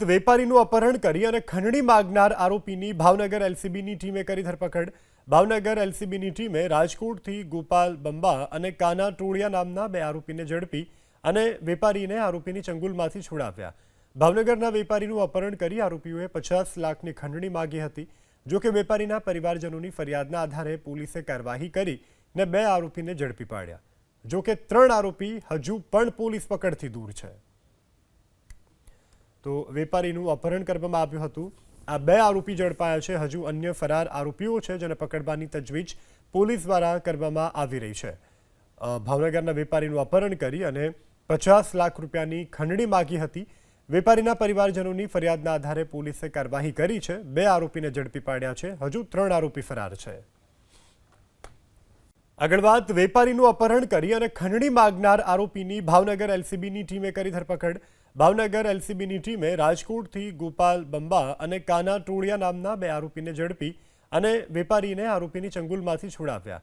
વેપારીનું અપહરણ કરી અને ખંડણી માગનાર આરોપીની ભાવનગર એલસીબીની ટીમે કરી ધરપકડ. ભાવનગર એલસીબીની ટીમે રાજકોટથી ગોપાલ બંબા અને કાના ટોળિયા નામના બે આરોપીને ઝડપી અને વેપારીને આરોપીની ચંગુલમાંથી છોડાવ્યા. ભાવનગરના વેપારીનું અપહરણ કરી આરોપીઓએ પચાસ લાખની ખંડણી માગી હતી જોકે વેપારીના પરિવારજનોની ફરિયાદના આધારે પોલીસે કાર્યવાહી કરી ને બે આરોપીને ઝડપી પાડ્યા. જોકે ત્રણ આરોપી હજુ પણ પોલીસ પકડથી દૂર છે. તો વેપારીનું અપહરણ કરવામાં આવ્યું હતું. આ બે આરોપી ઝડપાયા છે. હજુ અન્ય ફરાર આરોપીઓ છે જેને પકડવાની તજવીજ પોલીસ દ્વારા કરવામાં આવી રહી છે. ભાવનગરના વેપારીનું અપહરણ કરી અને પચાસ લાખ રૂપિયાની ખંડણી માગી હતી. વેપારીના પરિવારજનોની ફરિયાદના આધારે પોલીસે કાર્યવાહી કરી છે. બે આરોપીને ઝડપી પાડ્યા છે. હજુ ત્રણ આરોપી ફરાર છે. આગળ વાત, વેપારીનું અપહરણ કરી અને ખંડણી માગનાર આરોપીની ભાવનગર એલસીબીની ટીમે કરી ધરપકડ. ભાવનગર એલસીબીની ટીમે રાજકોટથી ગોપાલ બંબા અને કાના ટોળિયા નામના બે આરોપીને ઝડપી અને વેપારીને આરોપીની ચંગુલમાંથી છોડાવ્યા.